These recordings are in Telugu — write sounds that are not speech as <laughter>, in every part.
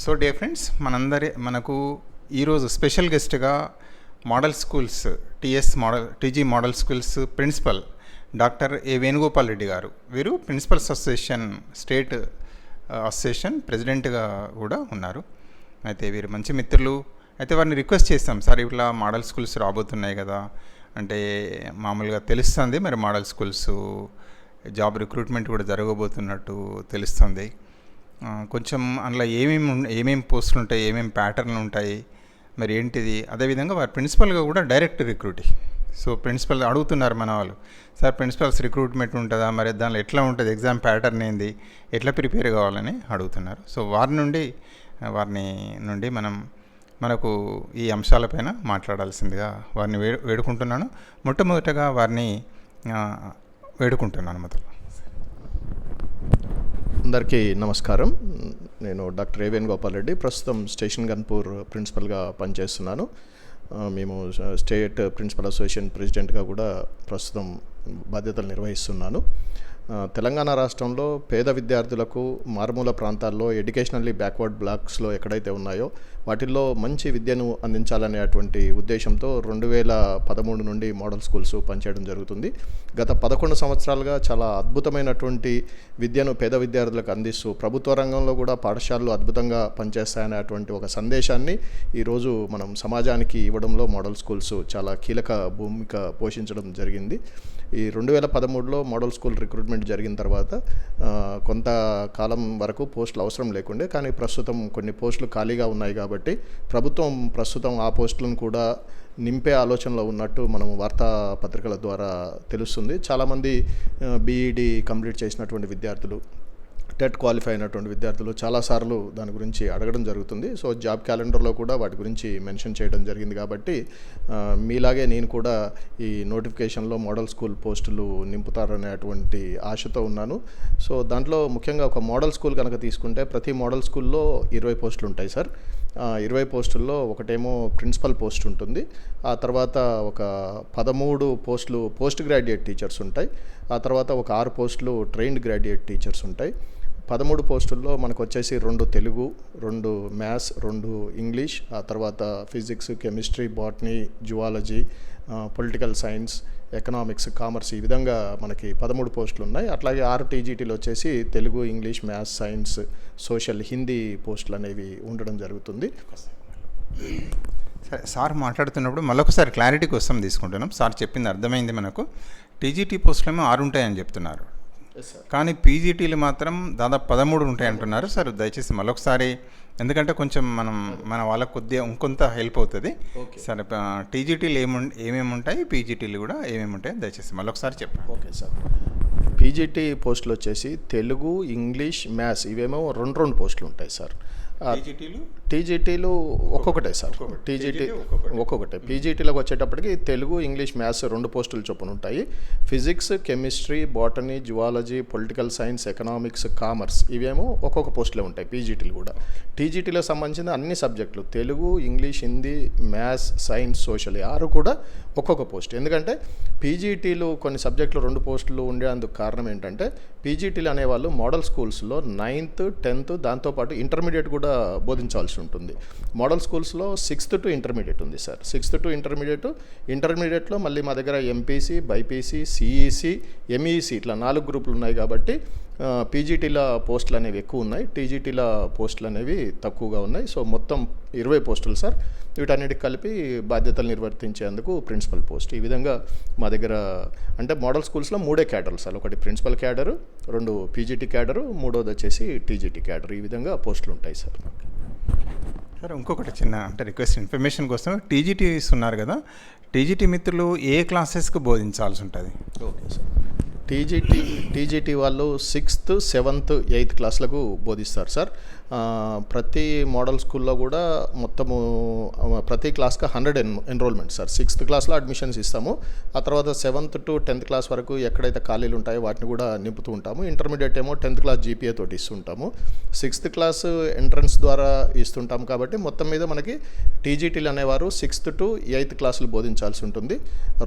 సో డే ఫ్రెండ్స్ మనందరి మనకు ఈరోజు స్పెషల్ గెస్ట్గా model schools TS model TG model schools principal doctor A Venugopal Reddy గారు. వీరు ప్రిన్సిపల్స్ అసోసియేషన్ స్టేట్ అసోసియేషన్ ప్రెసిడెంట్గా కూడా ఉన్నారు. అయితే వీరు మంచి మిత్రులు. అయితే వారిని రిక్వెస్ట్ చేస్తాం సార్ ఇట్లా మోడల్ స్కూల్స్ రాబోతున్నాయి కదా. అంటే మామూలుగా తెలుస్తుంది మరి మోడల్ స్కూల్స్ జాబ్ రిక్రూట్మెంట్ కూడా జరగబోతున్నట్టు తెలుస్తుంది. కొంచెం అందులో ఏమేమి ఏమేమి పోస్టులు ఉంటాయి ఏమేమి ప్యాటర్న్లు ఉంటాయి మరి ఏంటిది? అదేవిధంగా వారి ప్రిన్సిపల్గా కూడా డైరెక్ట్ రిక్రూటింగ్. సో ప్రిన్సిపల్ అడుగుతున్నారు మన వాళ్ళు. సార్ ప్రిన్సిపల్స్ రిక్రూట్మెంట్ ఉంటుందా? మరి దానిలో ఎట్లా ఉంటుంది? ఎగ్జామ్ ప్యాటర్న్ ఏంది? ఎట్లా ప్రిపేర్ కావాలని అడుగుతున్నారు. సో వారి నుండి వారిని నుండి మనం మనకు ఈ అంశాలపైన మాట్లాడాల్సిందిగా వారిని వేడుకుంటున్నాను. మొట్టమొదటగా వారిని వేడుకుంటున్నాను మొదలు అందరికీ నమస్కారం. నేను డాక్టర్ ఏవేన్ గోపాల్ రెడ్డి. ప్రస్తుతం స్టేషన్ గన్పూర్ ప్రిన్సిపల్గా పనిచేస్తున్నాను. మేము స్టేట్ ప్రిన్సిపల్ అసోసియేషన్ ప్రెసిడెంట్గా కూడా ప్రస్తుతం బాధ్యతలు నిర్వహిస్తున్నాను. తెలంగాణ రాష్ట్రంలో పేద విద్యార్థులకు మారుమూల ప్రాంతాల్లో ఎడ్యుకేషనల్లీ బ్యాక్వర్డ్ బ్లాక్స్లో ఎక్కడైతే ఉన్నాయో వాటిల్లో మంచి విద్యను అందించాలనేటువంటి ఉద్దేశంతో రెండు వేల పదమూడు నుండి మోడల్ స్కూల్స్ పనిచేయడం జరుగుతుంది. గత పదకొండు సంవత్సరాలుగా చాలా అద్భుతమైనటువంటి విద్యను పేద విద్యార్థులకు అందిస్తూ ప్రభుత్వ రంగంలో కూడా పాఠశాలలు అద్భుతంగా పనిచేస్తాయనేటువంటి ఒక సందేశాన్ని ఈరోజు మనం సమాజానికి ఇవ్వడంలో మోడల్ స్కూల్స్ చాలా కీలక భూమిక పోషించడం జరిగింది. ఈ రెండు వేల పదమూడులో మోడల్ స్కూల్ రిక్రూట్మెంట్ జరిగిన తర్వాత కొంత కొంతకాలం వరకు పోస్టులు అవసరం లేకుండే కానీ ప్రస్తుతం కొన్ని పోస్టులు ఖాళీగా ఉన్నాయి కాబట్టి కాబట్టి ప్రభుత్వం ప్రస్తుతం ఆ పోస్టులను కూడా నింపే ఆలోచనలో ఉన్నట్టు మనం వార్తాపత్రికల ద్వారా తెలుస్తుంది. చాలామంది బీఈడి కంప్లీట్ చేసినటువంటి విద్యార్థులు టెట్ క్వాలిఫై అయినటువంటి విద్యార్థులు చాలాసార్లు దాని గురించి అడగడం జరుగుతుంది. సో జాబ్ క్యాలెండర్లో కూడా వాటి గురించి మెన్షన్ చేయడం జరిగింది కాబట్టి మీలాగే నేను కూడా ఈ నోటిఫికేషన్లో మోడల్ స్కూల్ పోస్టులు నింపుతారనేటువంటి ఆశతో ఉన్నాను. సో దాంట్లో ముఖ్యంగా ఒక మోడల్ స్కూల్ కనుక తీసుకుంటే ప్రతి మోడల్ స్కూల్లో ఇరవై పోస్టులు ఉంటాయి సార్. ఇరవై పోస్టుల్లో ఒకటేమో ప్రిన్సిపల్ పోస్ట్ ఉంటుంది. ఆ తర్వాత ఒక పదమూడు పోస్టులు పోస్ట్ గ్రాడ్యుయేట్ టీచర్స్ ఉంటాయి. ఆ తర్వాత ఒక ఆరు పోస్టులు ట్రైన్డ్ గ్రాడ్యుయేట్ టీచర్స్ ఉంటాయి. పదమూడు పోస్టుల్లో మనకు వచ్చేసి రెండు తెలుగు రెండు మ్యాథ్స్ రెండు ఇంగ్లీష్ ఆ తర్వాత physics chemistry botany zoology political science economics commerce ఈ విధంగా మనకి పదమూడు పోస్టులు ఉన్నాయి అట్లాగే ఆరు టీజీటీలో వచ్చేసి Telugu English maths science social Hindi పోస్టులు అనేవి ఉండడం జరుగుతుంది. సరే సార్ మాట్లాడుతున్నప్పుడు మళ్ళొకసారి క్లారిటీ కోసం తీసుకుంటున్నాం. సార్ చెప్పింది అర్థమైంది మనకు. టీజీటీ పోస్టులేమో ఆరు ఉంటాయని చెప్తున్నారు. కానీ పీజీటీలు మాత్రం దాదాపు పదమూడు ఉంటాయి అంటున్నారు సార్ దయచేసి మళ్ళొకసారి ఎందుకంటే కొంచెం మనం మన వాళ్ళకు కొద్దిగా ఇంకొంత హెల్ప్ అవుతుంది. సరే టీజీటీలు ఏము ఏమేమి ఉంటాయి? పీజీటీలు కూడా ఏమేమి ఉంటాయి దయచేసి మళ్ళొకసారి చెప్పండి. ఓకే సార్ పీజీటీ పోస్టులు వచ్చేసి తెలుగు ఇంగ్లీష్ మ్యాథ్స్ ఇవేమో రెండు రెండు పోస్టులు ఉంటాయి సార్ టీజీటీలు? ఒక్కొక్కటే. సార్. టీజీటీ ఒక్కొక్కటి. పీజీటీలోకి వచ్చేటప్పటికి తెలుగు ఇంగ్లీష్ మ్యాథ్స్ రెండు పోస్టులు చొప్పున ఉంటాయి. Physics chemistry botany zoology political science economics commerce ఇవేమో ఒక్కొక్క పోస్టులే ఉంటాయి పీజీటీలు కూడా. టీజీటీలో సంబంధించిన అన్ని సబ్జెక్టులు Telugu English Hindi maths science social ఆరు కూడా ఒక్కొక్క పోస్ట్. ఎందుకంటే పీజీటీలు కొన్ని సబ్జెక్టులు రెండు పోస్టులు ఉండేందుకు కారణం ఏంటంటే పీజీటీలు అనేవాళ్ళు మోడల్ స్కూల్స్లో నైన్త్ టెన్త్ దాంతోపాటు ఇంటర్మీడియట్ కూడా బోధించాల్సి ఉంటుంది. మోడల్ స్కూల్స్లో సిక్స్త్ టు ఇంటర్మీడియట్ ఉంది సార్. సిక్స్త్ టు ఇంటర్మీడియట్ ఇంటర్మీడియట్లో మళ్ళీ మా దగ్గర ఎంపీసీ బైపీసీ సిఈసి ఎంఈసి ఇట్లా నాలుగు గ్రూపులు ఉన్నాయి కాబట్టి పీజీటీల పోస్టులు అనేవి ఎక్కువ ఉన్నాయి. టీజీటీల పోస్టులు అనేవి తక్కువగా ఉన్నాయి. సో మొత్తం ఇరవై పోస్టులు సార్. వీటన్నిటికి కలిపి బాధ్యతలు నిర్వర్తించేందుకు ప్రిన్సిపల్ పోస్ట్. ఈ విధంగా మా దగ్గర అంటే మోడల్ స్కూల్స్లో మూడే క్యాడర్లు సార్. ఒకటి ప్రిన్సిపల్ క్యాడరు రెండు పీజీటీ క్యాడరు మూడోది వచ్చేసి టీజీటీ క్యాడర్. ఈ విధంగా పోస్టులు ఉంటాయి సార్ సార్ ఇంకొకటి చిన్న అంటే రిక్వెస్ట్ ఇన్ఫర్మేషన్ కోసం టీజీటీస్ ఉన్నారు కదా టీజీటీ మిత్రులు ఏ క్లాసెస్కి బోధించాల్సి ఉంటుంది? Okay sir. టీజీటీ టీజీటీ వాళ్ళు సిక్స్త్ సెవెంత్ ఎయిత్ క్లాస్లకు బోధిస్తారు సార్. ప్రతి మోడల్ స్కూల్లో కూడా మొత్తము ప్రతి క్లాస్కి హండ్రెడ్ ఎన్ ఎన్రోల్మెంట్ సార్. సిక్స్త్ క్లాస్లో అడ్మిషన్స్ ఇస్తాము. ఆ తర్వాత సెవెంత్ టు టెన్త్ క్లాస్ వరకు ఎక్కడైతే ఖాళీలు ఉంటాయో వాటిని కూడా నింపుతూ ఉంటాము. ఇంటర్మీడియట్ ఏమో టెన్త్ క్లాస్ జీపీఏ తోటి ఇస్తుంటాము. సిక్స్త్ క్లాస్ ఎంట్రన్స్ ద్వారా ఇస్తుంటాం కాబట్టి మొత్తం మీద మనకి టీజీటీలు అనేవారు సిక్స్త్ టు ఎయిత్ క్లాసులు బోధించాల్సి ఉంటుంది.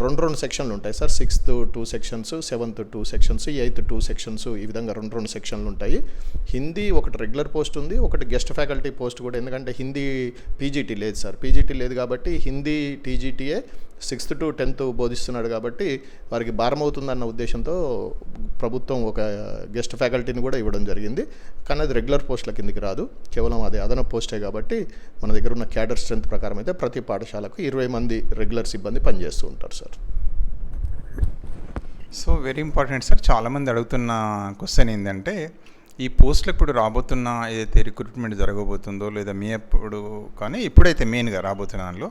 రెండు రెండు సెక్షన్లు ఉంటాయి sir. Sixth two sections seventh two sections eighth two sections ఈ విధంగా రెండు రెండు సెక్షన్లు ఉంటాయి. హిందీ ఒకటి రెగ్యులర్ పోస్ట్ ఉంది. ఒకటి గెస్ట్ ఫ్యాకల్టీ పోస్ట్ కూడా ఎందుకంటే హిందీ పీజీటీ లేదు సార్. పీజీటీ లేదు కాబట్టి హిందీ టీజీటీఏ సిక్స్త్ టు టెన్త్ బోధిస్తున్నాడు కాబట్టి వారికి భారం అవుతుందన్న ఉద్దేశంతో ప్రభుత్వం ఒక గెస్ట్ ఫ్యాకల్టీని కూడా ఇవ్వడం జరిగింది. కానీ అది రెగ్యులర్ పోస్టుల కిందికి రాదు. కేవలం అది అదనపు పోస్టే కాబట్టి మన దగ్గర ఉన్న క్యాడర్ స్ట్రెంత్ ప్రకారం అయితే ప్రతి పాఠశాలకు ఇరవై మంది రెగ్యులర్ సిబ్బంది పనిచేస్తూ ఉంటారు sir. So very important sir. చాలామంది అడుగుతున్న క్వశ్చన్ ఏంటంటే ఈ పోస్టులు ఇప్పుడు రాబోతున్న ఏదైతే రిక్రూట్మెంట్ జరగబోతుందో లేదా మీ అప్పుడు కానీ ఇప్పుడైతే మెయిన్గా రాబోతున్న దానిలో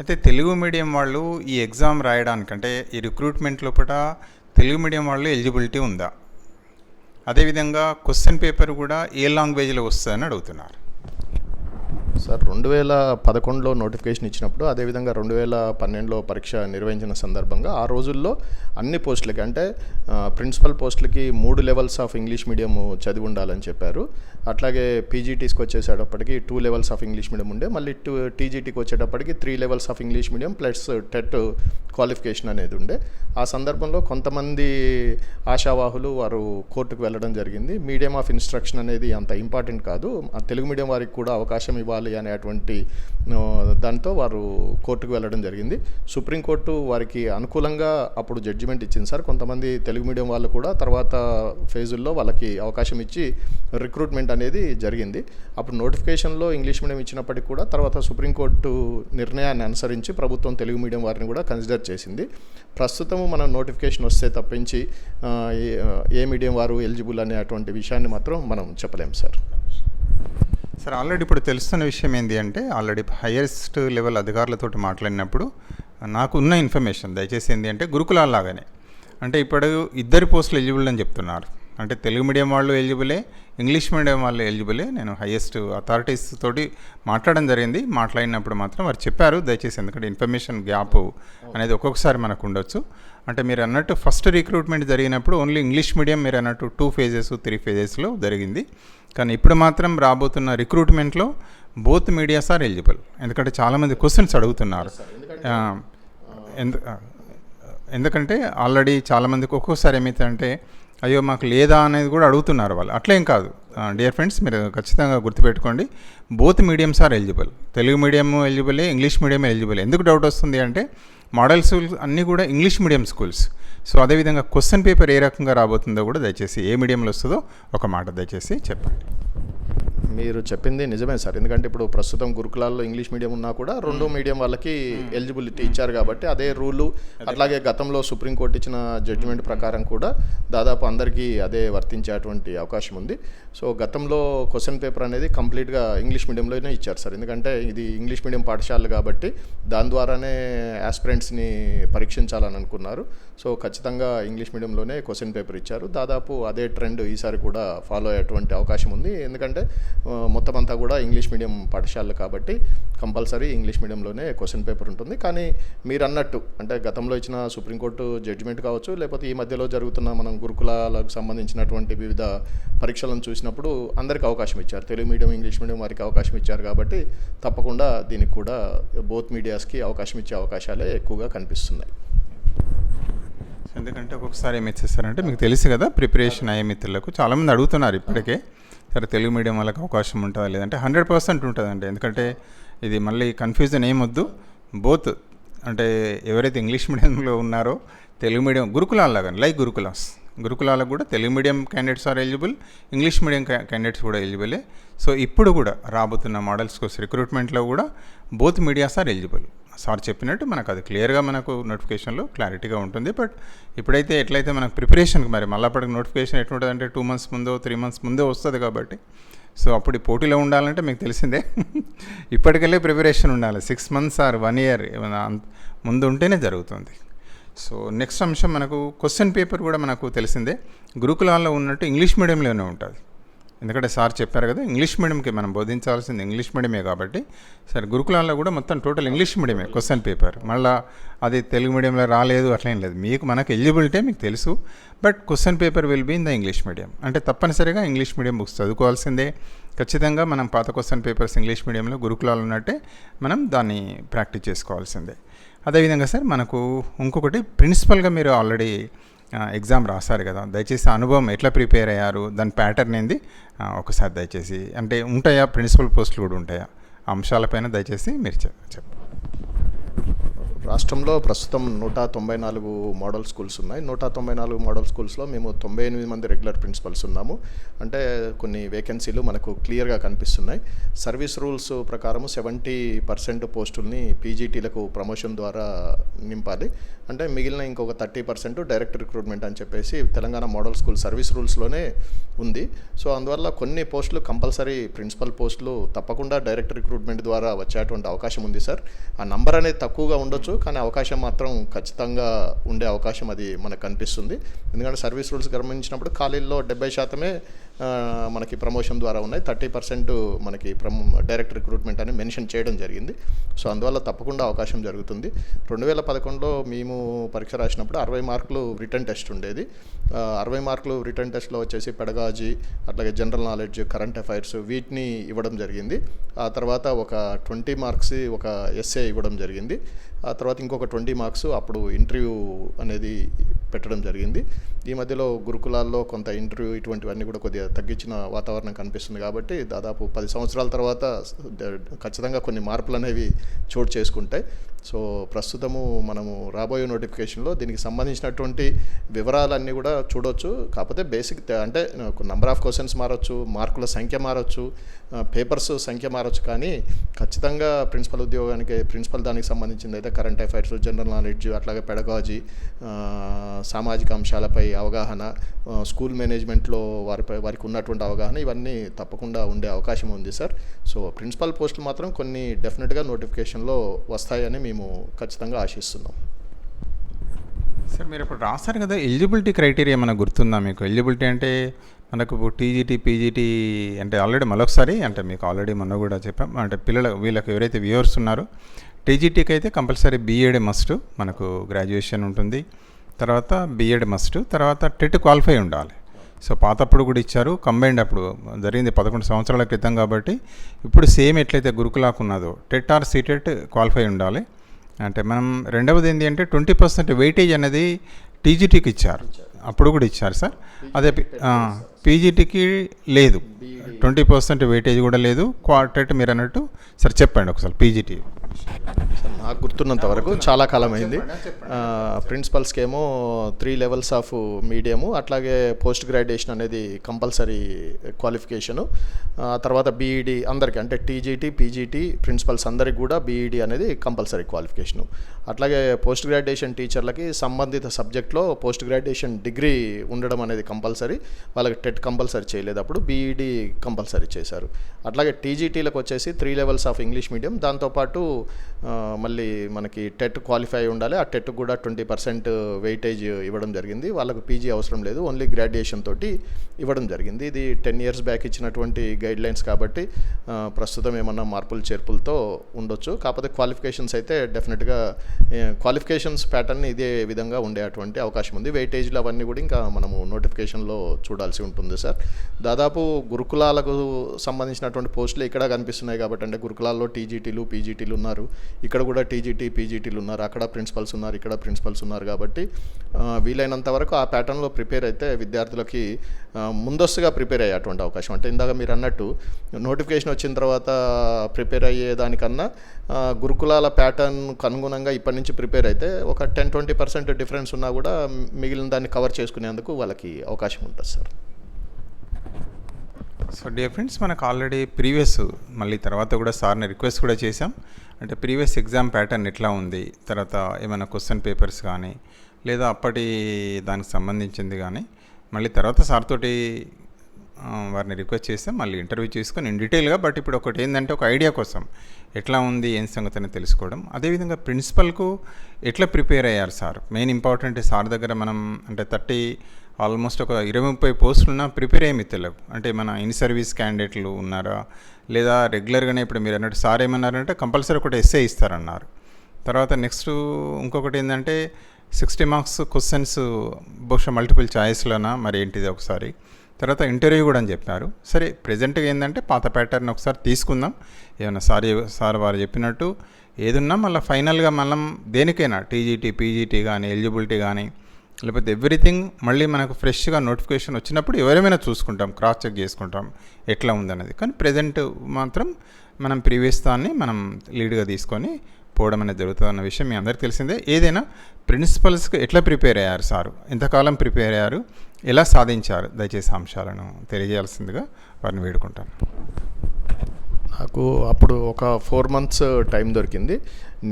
అయితే తెలుగు మీడియం వాళ్ళు ఈ ఎగ్జామ్ రాయడానికంటే ఈ రిక్రూట్మెంట్ లోపల తెలుగు మీడియం వాళ్ళు ఎలిజిబిలిటీ ఉందా? అదేవిధంగా క్వశ్చన్ పేపర్ కూడా ఏ లాంగ్వేజ్లో వస్తుందని అడుగుతున్నారు. సార్ రెండు వేల పదకొండులో నోటిఫికేషన్ ఇచ్చినప్పుడు అదేవిధంగా రెండు వేల పన్నెండులో పరీక్ష నిర్వహించిన సందర్భంగా ఆ రోజుల్లో అన్ని పోస్టులకి అంటే ప్రిన్సిపల్ పోస్టులకి మూడు లెవెల్స్ ఆఫ్ ఇంగ్లీష్ మీడియం చదివి ఉండాలని చెప్పారు. అట్లాగే పీజీటీస్కి వచ్చేసేటప్పటికి two levels of English medium ఉండే మళ్ళీ టూ టీజీటీకి వచ్చేటప్పటికి three levels of English medium plus TET qualification అనేది ఉండే. ఆ సందర్భంలో కొంతమంది ఆశావాహులు వారు కోర్టుకు వెళ్ళడం జరిగింది. మీడియం ఆఫ్ ఇన్స్ట్రక్షన్ అనేది అంత ఇంపార్టెంట్ కాదు. ఆ తెలుగు మీడియం వారికి కూడా అవకాశం ఇవ్వాలి అనేటువంటి దాంతో వారు కోర్టుకు వెళ్ళడం జరిగింది. సుప్రీంకోర్టు వారికి అనుకూలంగా అప్పుడు జడ్జిమెంట్ ఇచ్చింది సార్. కొంతమంది తెలుగు మీడియం వాళ్ళు కూడా తర్వాత ఫేజుల్లో వాళ్ళకి అవకాశం ఇచ్చి రిక్రూట్మెంట్ అనేది జరిగింది. అప్పుడు నోటిఫికేషన్లో ఇంగ్లీష్ మీడియం ఇచ్చినప్పటికీ కూడా తర్వాత సుప్రీంకోర్టు నిర్ణయాన్ని అనుసరించి ప్రభుత్వం తెలుగు మీడియం వారిని కూడా కన్సిడర్ చేసింది. ప్రస్తుతము మనం నోటిఫికేషన్ వస్తే తప్పించి ఏ- మీడియం వారు ఎలిజిబుల్ అనే అటువంటి విషయాన్ని మాత్రం మనం చెప్పలేము సార్. సార్ ఆల్రెడీ ఇప్పుడు తెలుస్తున్న విషయం ఏంటి అంటే ఆల్రెడీ హైయెస్ట్ లెవెల్ అధికారులతో మాట్లాడినప్పుడు నాకు ఉన్న ఇన్ఫర్మేషన్ దయచేసి ఏంటి అంటే గురుకులాల లాగానే. అంటే ఇప్పుడు ఇద్దరి పోస్టులు ఎలిజిబుల్ అని చెప్తున్నారు. అంటే తెలుగు మీడియం వాళ్ళు ఎలిజిబులే ఇంగ్లీష్ మీడియం వాళ్ళు ఎలిజిబులే. నేను హైయెస్ట్ అథారిటీస్ తోటి మాట్లాడడం జరిగింది. మాట్లాడినప్పుడు మాత్రం వారు చెప్పారు. దయచేసి ఎందుకంటే ఇన్ఫర్మేషన్ గ్యాప్ అనేది ఒక్కొక్కసారి మనకు ఉండొచ్చు. అంటే మీరు అన్నట్టు ఫస్ట్ రిక్రూట్మెంట్ జరిగినప్పుడు ఓన్లీ ఇంగ్లీష్ మీడియం మీరు అన్నట్టు టూ ఫేజెస్ త్రీ ఫేజెస్లో జరిగింది. కానీ ఇప్పుడు మాత్రం రాబోతున్న రిక్రూట్మెంట్లో బోత్ మీడియాస్ ఆర్ ఎలిజిబుల్ ఎందుకంటే చాలామంది క్వశ్చన్స్ అడుగుతున్నారు. ఎందుకంటే ఆల్రెడీ చాలామందికి ఒక్కొక్కసారి ఏమవుతుందంటే అయ్యో మాకు లేదా అనేది కూడా అడుగుతున్నారు వాళ్ళు. అట్లేం కాదు. డియర్ ఫ్రెండ్స్ మీరు ఖచ్చితంగా గుర్తుపెట్టుకోండి. Both mediums are eligible. Telugu medium ఎలిజిబులే English medium eligible. ఎందుకు డౌట్ వస్తుంది అంటే మోడల్ స్కూల్స్ అన్నీ కూడా ఇంగ్లీష్ మీడియం స్కూల్స్. సో అదేవిధంగా క్వశ్చన్ పేపర్ ఏ రకంగా రాబోతుందో కూడా దయచేసి ఏ మీడియంలో వస్తుందో ఒక మాట దయచేసి చెప్పండి. మీరు చెప్పింది నిజమే సార్. ఎందుకంటే ఇప్పుడు ప్రస్తుతం గురుకులాల్లో ఇంగ్లీష్ మీడియం ఉన్నా కూడా రెండు మీడియం వాళ్ళకి ఎలిజిబిలిటీ ఇచ్చారు కాబట్టి అదే రూలు అట్లాగే గతంలో సుప్రీంకోర్టు ఇచ్చిన జడ్జిమెంట్ ప్రకారం కూడా దాదాపు అందరికీ అదే వర్తించేటువంటి అవకాశం ఉంది. సో గతంలో క్వశ్చన్ పేపర్ అనేది కంప్లీట్గా ఇంగ్లీష్ మీడియంలోనే ఇచ్చారు సార్. ఎందుకంటే ఇది ఇంగ్లీష్ మీడియం పాఠశాలలు కాబట్టి దాని ద్వారానే ఆస్పిరెంట్స్ని పరీక్షించాలని అనుకున్నారు. సో ఖచ్చితంగా ఇంగ్లీష్ మీడియంలోనే క్వశ్చన్ పేపర్ ఇచ్చారు. దాదాపు అదే ట్రెండ్ ఈసారి కూడా ఫాలో అయ్యేటువంటి అవకాశం ఉంది. ఎందుకంటే మొత్తం అంతా కూడా ఇంగ్లీష్ మీడియం పాఠశాలలు కాబట్టి కంపల్సరీ ఇంగ్లీష్ మీడియంలోనే క్వశ్చన్ పేపర్ ఉంటుంది. కానీ మీరు అన్నట్టు అంటే గతంలో ఇచ్చిన సుప్రీంకోర్టు జడ్జిమెంట్ కావచ్చు లేకపోతే ఈ మధ్యలో జరుగుతున్న మనం గురుకులాలకు సంబంధించినటువంటి వివిధ పరీక్షలను చూసినప్పుడు అందరికీ అవకాశం ఇచ్చారు. తెలుగు మీడియం ఇంగ్లీష్ మీడియం వారికి అవకాశం ఇచ్చారు కాబట్టి తప్పకుండా దీనికి కూడా బోత్ మీడియాస్కి అవకాశం ఇచ్చే అవకాశాలే ఎక్కువగా కనిపిస్తున్నాయి. ఎందుకంటే ఒక్కొక్కసారి ఏమి ఇచ్చేస్తారంటే మీకు తెలుసు కదా ప్రిపరేషన్ అయ్యే మిత్రులకు చాలామంది అడుగుతున్నారు ఇప్పటికే. సరే తెలుగు మీడియం వాళ్ళకి అవకాశం ఉంటుందా లేదంటే హండ్రెడ్ పర్సెంట్ ఉంటుందండి. ఎందుకంటే ఇది మళ్ళీ కన్ఫ్యూజన్ ఏమొద్దు. బోత్ అంటే ఎవరైతే ఇంగ్లీష్ మీడియంలో ఉన్నారో తెలుగు మీడియం గురుకులాల్లాగా లైక్ గురుకులాస్. గురుకులాలకు కూడా Telugu medium candidates are eligible English medium candidates కూడా ఎలిజిబులే సో ఇప్పుడు కూడా రాబోతున్న మోడల్స్ కోసం రిక్రూట్మెంట్లో కూడా both medias are eligible sir చెప్పినట్టు మనకు అది క్లియర్గా మనకు నోటిఫికేషన్లో క్లారిటీగా ఉంటుంది. బట్ ఇప్పుడైతే ఎట్లయితే మనకు ప్రిపరేషన్కి మరి మళ్ళీ అప్పటికి నోటిఫికేషన్ ఎట్లుంటుంది అంటే టూ మంత్స్ ముందో త్రీ మంత్స్ ముందే వస్తుంది కాబట్టి. సో అప్పుడు పోటీలో ఉండాలంటే మీకు తెలిసిందే. <laughs> ఇప్పటికెళ్ళే ప్రిపరేషన్ ఉండాలి. Six months or one year ముందు ఉంటేనే జరుగుతుంది. సో నెక్స్ట్ అంశం మనకు క్వశ్చన్ పేపర్ కూడా మనకు తెలిసిందే. గురుకులాల్లో ఉన్నట్టు ఇంగ్లీష్ మీడియంలోనే ఉంటుంది. ఎందుకంటే సార్ చెప్పారు కదా ఇంగ్లీష్ మీడియంకి మనం బోధించాల్సింది ఇంగ్లీష్ మీడియమే కాబట్టి సరే గురుకులాల్లో కూడా మొత్తం టోటల్ ఇంగ్లీష్ మీడియమే క్వశ్చన్ పేపర్. మళ్ళీ అది తెలుగు మీడియంలో రాలేదు అట్లేం లేదు. మీకు మనకు ఎలిజిబిలిటీ మీకు తెలుసు but question paper will be in the English medium. అంటే తప్పనిసరిగా ఇంగ్లీష్ మీడియం బుక్స్ చదువుకోవాల్సిందే. ఖచ్చితంగా మనం పాత క్వశ్చన్ పేపర్స్ ఇంగ్లీష్ మీడియంలో గురుకులాలు ఉన్నట్టే మనం దాన్ని ప్రాక్టీస్ చేసుకోవాల్సిందే. అదేవిధంగా సార్ మనకు ఇంకొకటి ప్రిన్సిపల్గా మీరు ఆల్రెడీ ఎగ్జామ్ రాశారు కదా. దయచేసి అనుభవం ఎట్లా ప్రిపేర్ అయ్యారు? దాని ప్యాటర్న్ ఏంది? ఒకసారి దయచేసి. అంటే ఉంటాయా? ప్రిన్సిపల్ పోస్టులు కూడా ఉంటాయా? అంశాలపైన దయచేసి మీరు చెప్ చెప్పండి రాష్ట్రంలో ప్రస్తుతం నూట తొంభై నాలుగు మోడల్ స్కూల్స్ ఉన్నాయి. నూట తొంభై నాలుగు మోడల్ స్కూల్స్లో మేము తొంభై ఎనిమిది మంది రెగ్యులర్ ప్రిన్సిపల్స్ ఉన్నాము. అంటే కొన్ని వేకెన్సీలు మనకు క్లియర్గా కనిపిస్తున్నాయి. సర్వీస్ రూల్స్ ప్రకారం సెవెంటీ పర్సెంట్ పోస్టుల్ని పీజీటీలకు ప్రమోషన్ ద్వారా నింపాలి. అంటే మిగిలిన ఇంకొక థర్టీ పర్సెంట్ డైరెక్ట్ రిక్రూట్మెంట్ అని చెప్పేసి తెలంగాణ మోడల్ స్కూల్ సర్వీస్ రూల్స్లోనే ఉంది. సో అందువల్ల కొన్ని పోస్టులు కంపల్సరీ ప్రిన్సిపల్ పోస్టులు తప్పకుండా డైరెక్ట్ రిక్రూట్మెంట్ ద్వారా వచ్చేటువంటి అవకాశం ఉంది సార్. ఆ నంబర్ అనేది తక్కువగా ఉండొచ్చు. కానీ అవకాశం మాత్రం ఖచ్చితంగా ఉండే అవకాశం అది మనకు కనిపిస్తుంది. ఎందుకంటే సర్వీస్ రూల్స్ గమనించినప్పుడు ఖాళీల్లో డెబ్బై శాతమే మనకి ప్రమోషన్ ద్వారా ఉన్నాయి. థర్టీ పర్సెంట్ మనకి ప్రమో డైరెక్ట్ రిక్రూట్మెంట్ అని మెన్షన్ చేయడం జరిగింది. సో అందువల్ల తప్పకుండా అవకాశం జరుగుతుంది. రెండు వేల పదకొండులో మేము పరీక్ష రాసినప్పుడు అరవై మార్కులు రిటర్న్ టెస్ట్ ఉండేది. అరవై మార్కులు రిటర్న్ టెస్ట్లో వచ్చేసి పెడగాజీ అట్లాగే జనరల్ నాలెడ్జ్ కరెంట్ అఫైర్స్ వీటిని ఇవ్వడం జరిగింది. ఆ తర్వాత ఒక ట్వంటీ మార్క్స్ ఒక ఎస్ఏ ఇవ్వడం జరిగింది. ఆ తర్వాత ఇంకొక ట్వంటీ మార్క్స్ అప్పుడు ఇంటర్వ్యూ అనేది పెట్టడం జరిగింది. ఈ మధ్యలో గురుకులాల్లో కొంత ఇంటర్వ్యూ ఇటువంటివన్నీ కూడా కొద్దిగా తగ్గించిన వాతావరణం కనిపిస్తుంది కాబట్టి దాదాపు పది సంవత్సరాల తర్వాత ఖచ్చితంగా కొన్ని మార్పులు అనేవి చోటు చేసుకుంటాయి. సో ప్రస్తుతము మనము రాబోయే నోటిఫికేషన్లో దీనికి సంబంధించినటువంటి వివరాలన్నీ కూడా చూడొచ్చు. కాకపోతే బేసిక్ అంటే నంబర్ ఆఫ్ క్వశ్చన్స్ మారచ్చు మార్కుల సంఖ్య మారచ్చు పేపర్స్ సంఖ్య మారచ్చు. కానీ ఖచ్చితంగా ప్రిన్సిపల్ ఉద్యోగానికి ప్రిన్సిపల్ దానికి సంబంధించింది అయితే కరెంట్ అఫైర్స్ జనరల్ నాలెడ్జ్ అట్లాగే పెడగాజీ సామాజిక అంశాలపై అవగాహన స్కూల్ మేనేజ్మెంట్లో వారిపై వారికి ఉన్నటువంటి అవగాహన ఇవన్నీ తప్పకుండా ఉండే అవకాశం ఉంది సార్. సో ప్రిన్సిపల్ పోస్టులు మాత్రం కొన్ని డెఫినెట్గా నోటిఫికేషన్లో వస్తాయని మేము ఖచ్చితంగా ఆశిస్తున్నాం. సార్ మీరు ఇప్పుడు రాశారు కదా ఎలిజిబిలిటీ క్రైటీరియా ఏమైనా గుర్తుందా మీకు? ఎలిజిబిలిటీ అంటే మనకు టీజీటీ పీజీటీ అంటే ఆల్రెడీ మరొకసారి అంటే మీకు ఆల్రెడీ మొన్న కూడా చెప్పాం అంటే పిల్లల వీళ్ళకి ఎవరైతే వ్యూవర్స్ ఉన్నారో టీజీటీకి అయితే కంపల్సరీ బీఏడే మస్ట్ మనకు గ్రాడ్యుయేషన్ ఉంటుంది. తర్వాత బీఎడ్ మస్ట్ తర్వాత టెట్ క్వాలిఫై ఉండాలి. సో పాతప్పుడు కూడా ఇచ్చారు. కంబైన్డ్ అప్పుడు జరిగింది పదకొండు సంవత్సరాల క్రితం కాబట్టి ఇప్పుడు సేమ్ ఎట్లయితే గురుకులాకు ఉన్నదో టెట్ ఆర్ సీటెట్ క్వాలిఫై ఉండాలి. అంటే మనం రెండవది ఏంటి అంటే ట్వంటీ పర్సెంట్ వెయిటేజ్ అనేది టీజీటీకి ఇచ్చారు. అప్పుడు కూడా ఇచ్చారు సార్. అదే పీజీటీకి లేదు. ట్వంటీ పర్సెంట్ వెయిటేజ్ కూడా లేదు. క్వార్టెట్ మీరు అన్నట్టు సరే చెప్పండి ఒకసారి పీజీటీ నాకు గుర్తున్నంత వరకు చాలా కాలం అయింది ప్రిన్సిపల్స్కి ఏమో త్రీ లెవెల్స్ ఆఫ్ మీడియము అట్లాగే పోస్ట్ గ్రాడ్యుయేషన్ అనేది కంపల్సరీ క్వాలిఫికేషను ఆ తర్వాత బీఈడి అందరికీ అంటే టీజీటీ పీజీటీ ప్రిన్సిపల్స్ అందరికి కూడా బీఈడి అనేది కంపల్సరీ క్వాలిఫికేషను అట్లాగే పోస్ట్ గ్రాడ్యుయేషన్ టీచర్లకి సంబంధిత సబ్జెక్ట్లో పోస్ట్ గ్రాడ్యుయేషన్ డిగ్రీ ఉండడం అనేది కంపల్సరీ. వాళ్ళకి టెట్ కంపల్సరీ చేయలేదు అప్పుడు బీఈడి కంపల్సరీ చేశారు. అట్లాగే టీజీటీలకు వచ్చేసి three levels of English medium. దాంతోపాటు మళ్ళీ మనకి టెట్ క్వాలిఫై ఉండాలి. ఆ టెట్ కూడా ట్వంటీ పర్సెంట్ వెయిటేజ్ ఇవ్వడం జరిగింది. వాళ్ళకు పీజీ అవసరం లేదు. ఓన్లీ గ్రాడ్యుయేషన్ తోటి ఇవ్వడం జరిగింది. ఇది టెన్ ఇయర్స్ బ్యాక్ ఇచ్చినటువంటి గైడ్ లైన్స్ కాబట్టి ప్రస్తుతం ఏమన్నా మార్పులు చేర్పులతో ఉండొచ్చు. కాకపోతే క్వాలిఫికేషన్స్ అయితే డెఫినెట్గా క్వాలిఫికేషన్స్ ప్యాటర్న్ ఇదే విధంగా ఉండేటువంటి అవకాశం ఉంది. వెయిటేజ్లు అవన్నీ కూడా ఇంకా మనము నోటిఫికేషన్లో చూడాల్సి ఉంటుంది సార్. దాదాపు గురుకులాలకు సంబంధించినటువంటి పోస్టులు ఇక్కడ కనిపిస్తున్నాయి కాబట్టి అంటే గురుకులాల్లో టీజీటీలు పీజీటీలు ఉన్నారు. ఇక్కడ కూడా టీజీటీ పీజీటీలు ఉన్నారు. అక్కడ ప్రిన్సిపల్స్ ఉన్నారు ఇక్కడ ప్రిన్సిపల్స్ ఉన్నారు కాబట్టి వీలైనంత వరకు ఆ ప్యాటర్న్లో ప్రిపేర్ అయితే విద్యార్థులకి ముందస్తుగా ప్రిపేర్ అయ్యేటువంటి అవకాశం. అంటే ఇందాక మీరు అన్నట్టు నోటిఫికేషన్ వచ్చిన తర్వాత ప్రిపేర్ అయ్యేదానికన్నా గురుకులాల ప్యాటర్న్కు అనుగుణంగా ఇప్పటి నుంచి ప్రిపేర్ అయితే ఒక టెన్ ట్వంటీ పర్సెంట్ డిఫరెన్స్ ఉన్నా కూడా మిగిలిన దాన్ని కవర్ చేసుకునేందుకు వాళ్ళకి అవకాశం ఉంటుంది సార్. సో డియర్ ఫ్రెండ్స్ మనకు ఆల్రెడీ ప్రీవియస్ మళ్ళీ తర్వాత కూడా సార్ని రిక్వెస్ట్ కూడా చేశాం. అంటే ప్రీవియస్ ఎగ్జామ్ ప్యాటర్న్ ఎట్లా ఉంది? తర్వాత ఏమైనా క్వశ్చన్ పేపర్స్ కానీ లేదా అప్పటి దానికి సంబంధించింది కానీ మళ్ళీ తర్వాత సార్ తోటి వారిని రిక్వెస్ట్ చేస్తే మళ్ళీ ఇంటర్వ్యూ చేసుకొని ఇన్ డీటెయిల్గా బట్ ఇప్పుడు ఒకటి ఏంటంటే ఒక ఐడియా కోసం. ఎట్లా ఉంది ఏం సంగతి అని తెలుసుకోవడం. అదేవిధంగా ప్రిన్సిపల్కు ఎట్లా ప్రిపేర్ అయ్యారు సార్? మెయిన్ ఇంపార్టెంట్ సార్ దగ్గర మనం అంటే థర్టీ ఆల్మోస్ట్ ఒక ఇరవై ముప్పై పోస్టులున్నా ప్రిపేర్ ఏమి తెలియవు అంటే మన ఇన్ సర్వీస్ క్యాండిడేట్లు ఉన్నారా? లేదా రెగ్యులర్గానే ఇప్పుడు మీరు అన్నట్టు సార్ ఏమన్నారంటే కంపల్సరీ ఒకటి ఎస్ఏ ఇస్తారన్నారు. తర్వాత నెక్స్ట్ ఇంకొకటి ఏంటంటే సిక్స్టీ మార్క్స్ క్వశ్చన్స్ బహుశా మల్టిపుల్ ఛాయిస్లోనా మరి ఏంటిది ఒకసారి. తర్వాత ఇంటర్వ్యూ కూడా అని చెప్పారు. సరే ప్రజెంట్గా ఏంటంటే పాత ప్యాటర్న్ ఒకసారి తీసుకుందాం. ఏమైనా సార్ సార్ వారు చెప్పినట్టు ఏదున్నా మళ్ళీ ఫైనల్గా మనం దేనికైనా టీజీటీ పీజీటీ కానీ ఎలిజిబిలిటీ కానీ లేకపోతే ఎవ్రీథింగ్ మళ్ళీ మనకు ఫ్రెష్గా నోటిఫికేషన్ వచ్చినప్పుడు ఎవరేమైనా చూసుకుంటాం క్రాస్ చెక్ చేసుకుంటాం ఎట్లా ఉందన్నది. కానీ ప్రజెంట్ మాత్రం మనం ప్రీవియస్ దాన్ని మనం లీడ్గా తీసుకొని పోవడం అనేది జరుగుతుంది అన్న విషయం మీ అందరికీ తెలిసిందే. ఏదైనా ప్రిన్సిపల్స్కి ఎట్లా ప్రిపేర్ అయ్యారు సారు? ఎంతకాలం ప్రిపేర్ అయ్యారు? ఎలా సాధించారు? దయచేసి అంశాలను తెలియజేయాల్సిందిగా వారిని వేడుకుంటాను. నాకు అప్పుడు ఒక ఫోర్ మంత్స్ టైం దొరికింది.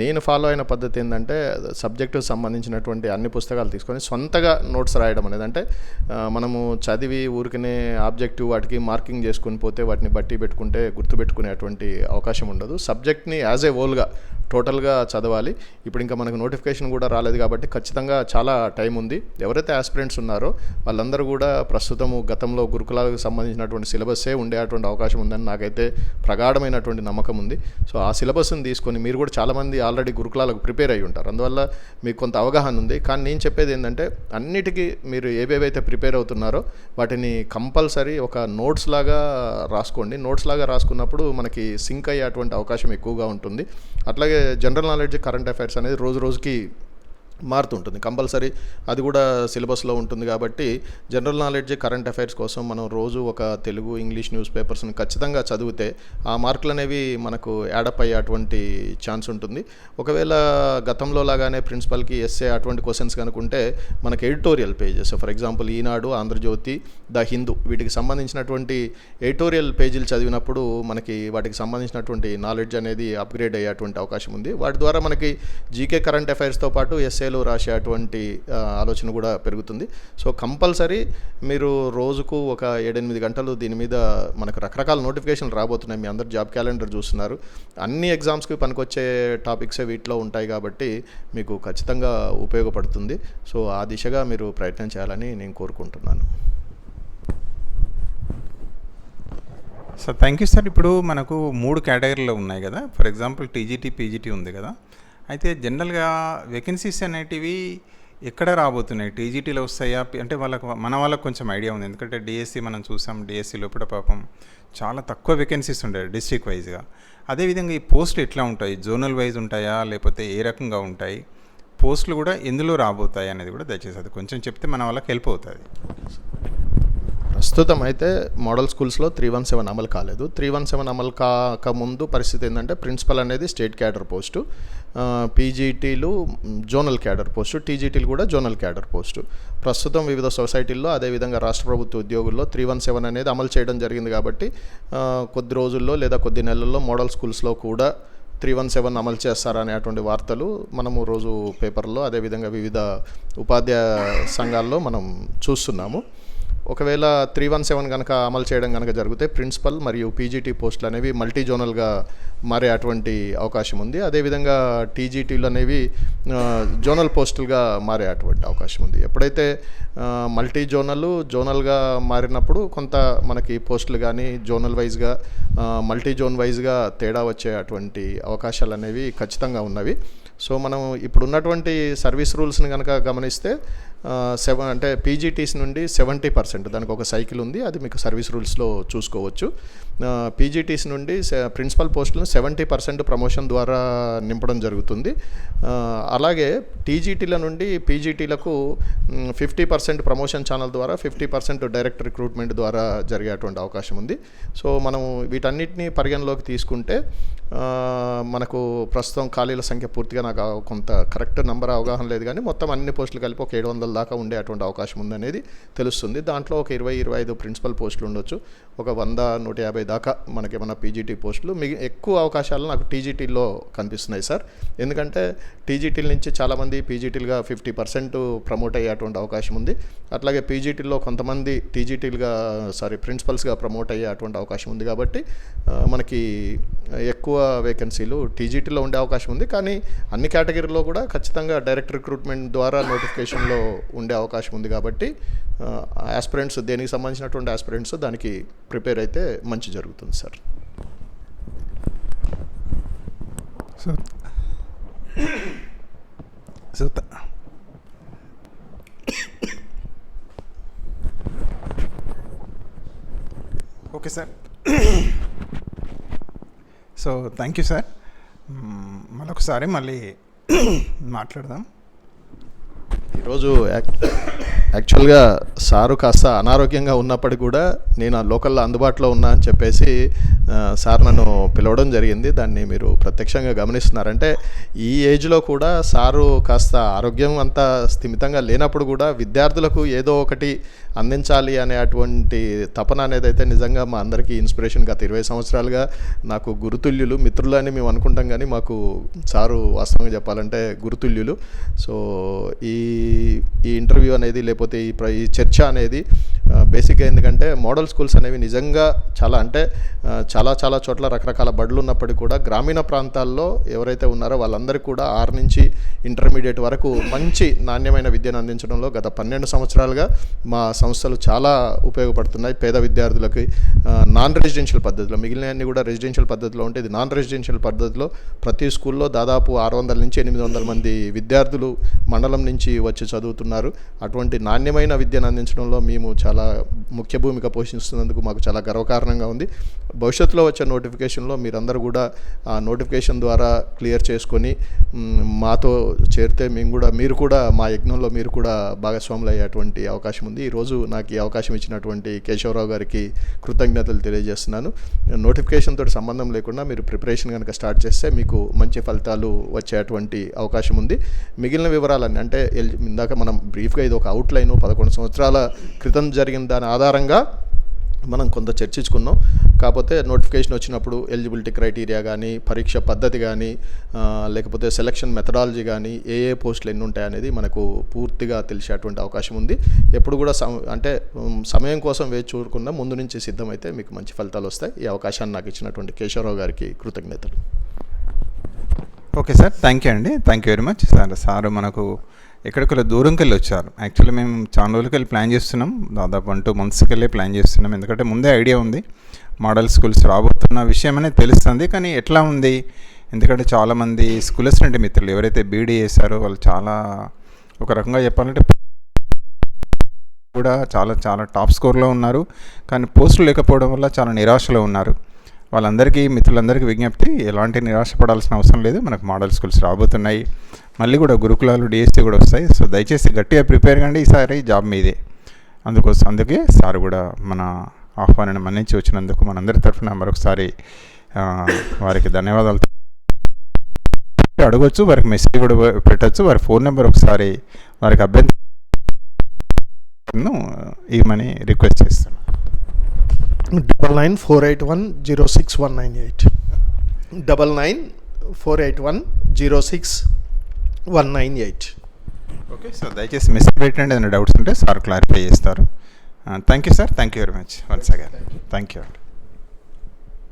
నేను ఫాలో అయిన పద్ధతి ఏంటంటే సబ్జెక్టు సంబంధించినటువంటి అన్ని పుస్తకాలు తీసుకొని సొంతగా నోట్స్ రాయడం అనేది. అంటే మనము చదివి ఊరికనే ఆబ్జెక్టివ్ వాటికి మార్కింగ్ చేసుకొని పోతే వాటిని బట్టి పెట్టుకుంటే గుర్తుపెట్టుకునేటువంటి అవకాశం ఉండదు. సబ్జెక్ట్ని యాజ్ ఏ హోల్గా టోటల్గా చదవాలి. ఇప్పుడు ఇంకా మనకు నోటిఫికేషన్ కూడా రాలేదు కాబట్టి ఖచ్చితంగా చాలా టైం ఉంది. ఎవరైతే ఆస్పిరెంట్స్ ఉన్నారో వాళ్ళందరూ కూడా ప్రస్తుతము గతంలో గురుకులాలకు సంబంధించినటువంటి సిలబస్సే ఉండేటువంటి అవకాశం ఉందని నాకైతే ప్రగాఢమైనటువంటి నమ్మకం ఉంది. సో ఆ సిలబస్ని తీసుకొని మీరు కూడా చాలామంది ఆల్రెడీ గురుకులాలకు ప్రిపేర్ అయి ఉంటారు. అందువల్ల మీకు కొంత అవగాహన ఉంది. కానీ నేను చెప్పేది ఏంటంటే అన్నిటికీ మీరు ఏవేవైతే ప్రిపేర్ అవుతున్నారో వాటిని కంపల్సరీ ఒక నోట్స్ లాగా రాసుకోండి. నోట్స్ లాగా రాసుకున్నప్పుడు మనకి సింక్ అయ్యేటువంటి అవకాశం ఎక్కువగా ఉంటుంది. అట్లాగే జనరల్ నాలెడ్జ్ కరెంట్ అఫైర్స్ అనేది రోజు రోజుకి మారుతుంటుంది. కంపల్సరీ అది కూడా సిలబస్లో ఉంటుంది కాబట్టి జనరల్ నాలెడ్జ్ కరెంట్ అఫైర్స్ కోసం మనం రోజు ఒక తెలుగు ఇంగ్లీష్ న్యూస్ పేపర్స్ని ఖచ్చితంగా చదివితే ఆ మార్కులు అనేవి మనకు యాడప్ అయ్యేటువంటి ఛాన్స్ ఉంటుంది. ఒకవేళ గతంలో లాగానే ప్రిన్సిపల్కి ఎస్ఏ అటువంటి క్వశ్చన్స్ కనుకుంటే మనకి editorial pages for example Eenadu Andhra Jyothy the Hindu వీటికి సంబంధించినటువంటి ఎడిటోరియల్ పేజీలు చదివినప్పుడు మనకి వాటికి సంబంధించినటువంటి నాలెడ్జ్ అనేది అప్గ్రేడ్ అయ్యేటువంటి అవకాశం ఉంది. వాటి ద్వారా మనకి జీకే కరెంట్ అఫైర్స్తో పాటు ఎస్ఏ ఎస్ఏలో రాసే అటువంటి ఆలోచన కూడా పెరుగుతుంది. సో కంపల్సరీ మీరు రోజుకు ఒక ఏడెనిమిది గంటలు దీని మీద మనకు రకరకాల నోటిఫికేషన్లు రాబోతున్నాయి. మీ అందరు జాబ్ క్యాలెండర్ చూస్తున్నారు. అన్ని ఎగ్జామ్స్కి పనికొచ్చే టాపిక్సే వీటిలో ఉంటాయి కాబట్టి మీకు ఖచ్చితంగా ఉపయోగపడుతుంది. సో ఆ దిశగా మీరు ప్రయత్నం చేయాలని నేను కోరుకుంటున్నాను. Sir thank you sir. ఇప్పుడు మనకు మూడు కేటగిరీలో ఉన్నాయి కదా. ఫర్ ఎగ్జాంపుల్ టీజీటీ పీజీటీ ఉంది కదా. అయితే జనరల్గా వేకెన్సీస్ అనేటివి ఎక్కడ రాబోతున్నాయి? టీజీటీలో వస్తాయా? అంటే వాళ్ళకు మన వాళ్ళకు కొంచెం ఐడియా ఉంది. ఎందుకంటే డిఎస్సి మనం చూసాం డిఎస్సి లోపల పాపం చాలా తక్కువ వేకెన్సీస్ ఉంటాయి డిస్ట్రిక్ట్ వైజ్గా అదేవిధంగా ఈ పోస్టులు ఎట్లా ఉంటాయి? జోనల్ వైజ్ ఉంటాయా? లేకపోతే ఏ రకంగా ఉంటాయి? పోస్టులు కూడా ఎందులో రాబోతాయి అనేది కూడా దయచేసి అది కొంచెం చెప్తే మన వాళ్ళకి హెల్ప్ అవుతుంది. ప్రస్తుతం అయితే మోడల్ స్కూల్స్లో త్రీ వన్ సెవెన్ అమలు కాలేదు. త్రీ వన్ సెవెన్ అమలు కాక ముందు పరిస్థితి ఏంటంటే ప్రిన్సిపల్ అనేది స్టేట్ క్యాడర్ పోస్టు. పీజీటీలు జోనల్ క్యాడర్ పోస్టు టీజీటీలు కూడా జోనల్ క్యాడర్ పోస్టు. ప్రస్తుతం వివిధ సొసైటీల్లో అదేవిధంగా రాష్ట్ర ప్రభుత్వ ఉద్యోగుల్లో త్రీ వన్ సెవెన్ అనేది అమలు చేయడం జరిగింది కాబట్టి కొద్ది రోజుల్లో లేదా కొద్ది నెలల్లో మోడల్ స్కూల్స్లో కూడా త్రీ వన్ సెవెన్ అమలు చేస్తారనేటువంటి వార్తలు మనము రోజు పేపర్లో అదేవిధంగా వివిధ ఉపాధ్యాయ సంఘాల్లో మనం చూస్తున్నాము. ఒకవేళ త్రీ వన్ సెవెన్ కనుక అమలు చేయడం కనుక జరిగితే ప్రిన్సిపల్ మరియు పీజీటీ పోస్టులు అనేవి మల్టీ జోనల్గా మారే అటువంటి అవకాశం ఉంది. అదేవిధంగా టీజీటీలు అనేవి జోనల్ పోస్టులుగా మారే అటువంటి అవకాశం ఉంది. ఎప్పుడైతే మల్టీ జోనల్ జోనల్గా మారినప్పుడు కొంత మనకి పోస్టులు కానీ జోనల్ వైజ్గా మల్టీ జోన్ వైజ్గా తేడా వచ్చే అటువంటి అవకాశాలు అనేవి ఖచ్చితంగా ఉన్నవి. సో మనం ఇప్పుడున్నటువంటి సర్వీస్ రూల్స్ని కనుక గమనిస్తే సెవెన్ అంటే పీజీటీస్ నుండి సెవెంటీ పర్సెంట్ దానికి ఒక సైకిల్ ఉంది అది మీకు సర్వీస్ రూల్స్లో చూసుకోవచ్చు. పీజీటీస్ నుండి ప్రిన్సిపల్ పోస్టులను సెవెంటీ పర్సెంట్ ప్రమోషన్ ద్వారా నింపడం జరుగుతుంది. అలాగే టీజీటీల నుండి పీజీటీలకు ఫిఫ్టీ పర్సెంట్ ప్రమోషన్ ఛానల్ ద్వారా ఫిఫ్టీ పర్సెంట్ డైరెక్ట్ రిక్రూట్మెంట్ ద్వారా జరిగేటువంటి అవకాశం ఉంది. సో మనం వీటన్నిటిని పరిగణలోకి తీసుకుంటే మనకు ప్రస్తుతం ఖాళీల సంఖ్య పూర్తిగా నాకు కొంత కరెక్ట్ నెంబర్ అవగాహన లేదు కానీ మొత్తం అన్ని పోస్టులు కలిపి ఒక ఏడు వందల దాకా ఉండే అటువంటి అవకాశం ఉందనేది తెలుస్తుంది. దాంట్లో ఒక ఇరవై ఇరవై ఐదు ప్రిన్సిపల్ పోస్టులు ఉండొచ్చు. ఒక వంద నూట యాభై దాకా మనకి పీజీటీ పోస్టులు మిగి ఎక్కువ అవకాశాలు నాకు టీజీటీలో కనిపిస్తున్నాయి సార్. ఎందుకంటే టీజీటీల నుంచి చాలామంది పీజీటీలుగా ఫిఫ్టీ పర్సెంట్ ప్రమోట్ అయ్యేటువంటి అవకాశం ఉంది. అట్లాగే పీజీటీల్లో కొంతమంది టీజీటీలుగా సారీ ప్రిన్సిపల్స్గా ప్రమోట్ అయ్యే అటువంటి అవకాశం ఉంది కాబట్టి మనకి ఎక్కువ వేకెన్సీలు టీజీటీలో ఉండే అవకాశం ఉంది. కానీ అన్ని కేటగిరీలో కూడా ఖచ్చితంగా డైరెక్ట్ రిక్రూట్మెంట్ ద్వారా నోటిఫికేషన్లో ఉండే అవకాశం ఉంది కాబట్టి ఆస్పిరెంట్స్ దేనికి సంబంధించినటువంటి ఆస్పిరెంట్స్ దానికి ప్రిపేర్ అయితే మంచి జరుగుతుంది సార్. సో సో త- okay sir so thank you sir hmm, మరొకసారి మళ్ళీ మాట్లాడదాం. ఈరోజు యాక్- యాక్చువల్గా సారు కాస్త అనారోగ్యంగా ఉన్నప్పటికీ కూడా నేను ఆ లోకల్లో అందుబాటులో ఉన్నా అని చెప్పేసి సార్ నన్ను పిలవడం జరిగింది. దాన్ని మీరు ప్రత్యక్షంగా గమనిస్తున్నారంటే ఈ ఏజ్లో కూడా సారు కాస్త ఆరోగ్యం అంతా స్థిమితంగా లేనప్పుడు కూడా విద్యార్థులకు ఏదో ఒకటి అందించాలి అనే అటువంటి తపన అనేది అయితే నిజంగా మా అందరికీ ఇన్స్పిరేషన్ గత ఇరవై సంవత్సరాలుగా నాకు గురుతుల్యులు మిత్రులు అని మేము అనుకుంటాం కానీ మాకు సారు వాస్తవంగా చెప్పాలంటే గురుతుల్యులు. సో ఈ ఈ ఇంటర్వ్యూ అనేది లేకపోతే ఈ ప్ర- ఈ చర్చ అనేది బేసిక్గా ఎందుకంటే మోడల్ స్కూల్స్ అనేవి నిజంగా చాలా అంటే చాలా చాలా చోట్ల రకరకాల బడులు ఉన్నప్పటికీ కూడా గ్రామీణ ప్రాంతాల్లో ఎవరైతే ఉన్నారో వాళ్ళందరికీ కూడా ఆరు నుంచి ఇంటర్మీడియట్ వరకు మంచి నాణ్యమైన విద్యను అందించడంలో గత పన్నెండు సంవత్సరాలుగా మా సంస్థలు చాలా ఉపయోగపడుతున్నాయి. పేద విద్యార్థులకి నాన్ రెసిడెన్షియల్ పద్ధతిలో మిగిలినవన్నీ కూడా రెసిడెన్షియల్ పద్ధతిలో ఉంటే ఇది నాన్ రెసిడెన్షియల్ పద్ధతిలో ప్రతి స్కూల్లో దాదాపు ఆరు వందల నుంచి ఎనిమిది వందల మంది విద్యార్థులు మండలం నుంచి వచ్చి చదువుతున్నారు. అటువంటి నాణ్యమైన విద్యను అందించడంలో మేము చాలా ముఖ్య భూమిక పోషిస్తున్నందుకు మాకు చాలా గర్వకారణంగా ఉంది. భవిష్యత్తులో వచ్చే నోటిఫికేషన్లో మీరందరూ కూడా ఆ నోటిఫికేషన్ ద్వారా క్లియర్ చేసుకొని మాతో చేరితే మేము కూడా మీరు కూడా మా యజ్ఞంలో మీరు కూడా భాగస్వాములు అయ్యేటువంటి అవకాశం ఉంది. ఈరోజు నాకు ఈ అవకాశం ఇచ్చినటువంటి కేశవరావు గారికి కృతజ్ఞతలు తెలియజేస్తున్నాను. నోటిఫికేషన్ తోటి సంబంధం లేకుండా మీరు ప్రిపరేషన్ కనుక స్టార్ట్ చేస్తే మీకు మంచి ఫలితాలు వచ్చేటువంటి అవకాశం ఉంది. మిగిలిన వివరాలు వివరాలన్నీ అంటే ఇందాక మనం బ్రీఫ్గా ఇది ఒక అవుట్లైన్ పదకొండు సంవత్సరాల క్రితం జరిగిన దాని ఆధారంగా మనం కొంత చర్చించుకున్నాం. కాకపోతే నోటిఫికేషన్ వచ్చినప్పుడు ఎలిజిబిలిటీ క్రైటీరియా కానీ పరీక్ష పద్ధతి కానీ లేకపోతే సెలక్షన్ మెథడాలజీ కానీ ఏ ఏ పోస్టులు ఎన్ని ఉంటాయి అనేది మనకు పూర్తిగా తెలిసేటువంటి అవకాశం ఉంది. ఎప్పుడు కూడా సమ అంటే సమయం కోసం వేచి చూడకుండా ముందు నుంచి సిద్ధమైతే మీకు మంచి ఫలితాలు వస్తాయి. ఈ అవకాశాన్ని నాకు ఇచ్చినటువంటి కేశవరావు గారికి కృతజ్ఞతలు. ఓకే సార్ థ్యాంక్ యూ అండి. Thank you very much sir sir మనకు ఎక్కడికి దూరంకి వెళ్ళి వచ్చారు. యాక్చువల్లీ మేము చాలా రోజులకి వెళ్ళి ప్లాన్ చేస్తున్నాం. దాదాపు వన్ టూ మంత్స్కి వెళ్ళి ప్లాన్ చేస్తున్నాం. ఎందుకంటే ముందే ఐడియా ఉంది. మోడల్ స్కూల్స్ రాబోతున్న విషయం అనేది తెలుస్తుంది. కానీ ఎట్లా ఉంది? ఎందుకంటే చాలామంది స్కూల్ అసిస్టెంట్ మిత్రులు ఎవరైతే బీడీ చేశారో వాళ్ళు చాలా ఒక రకంగా చెప్పాలంటే కూడా చాలా చాలా టాప్ స్కోర్లో ఉన్నారు. కానీ పోస్టులు లేకపోవడం వల్ల చాలా నిరాశలో ఉన్నారు. వాళ్ళందరికీ మిత్రులందరికీ విజ్ఞప్తి ఎలాంటి నిరాశపడాల్సిన అవసరం లేదు. మనకు మోడల్ స్కూల్స్ రాబోతున్నాయి. మళ్ళీ కూడా గురుకులాలు డిఎస్సీ కూడా వస్తాయి. సో దయచేసి గట్టిగా ప్రిపేర్ కండి ఈసారి జాబ్ మీదే. అందుకోసం అందుకే సార్ కూడా మన ఆహ్వానాన్ని మన్నించి వచ్చినందుకు మనందరి తరఫున మరొకసారి వారికి ధన్యవాదాలు. అడగొచ్చు వారికి మెసేజ్ కూడా పెట్టచ్చు. వారి ఫోన్ నెంబర్ ఒకసారి వారికి అభ్యంతరం మనీ రిక్వెస్ట్ చేస్తున్నాను. Double nine four eight one zero six one nine eight double nine four eight one zero six one nine eight okay so దయచేసి మెసేజ్ పెట్టండి ఏదైనా డౌట్స్ ఉంటే సార్ క్లారిఫై చేస్తారు. Thank you sir thank you very much once again thank you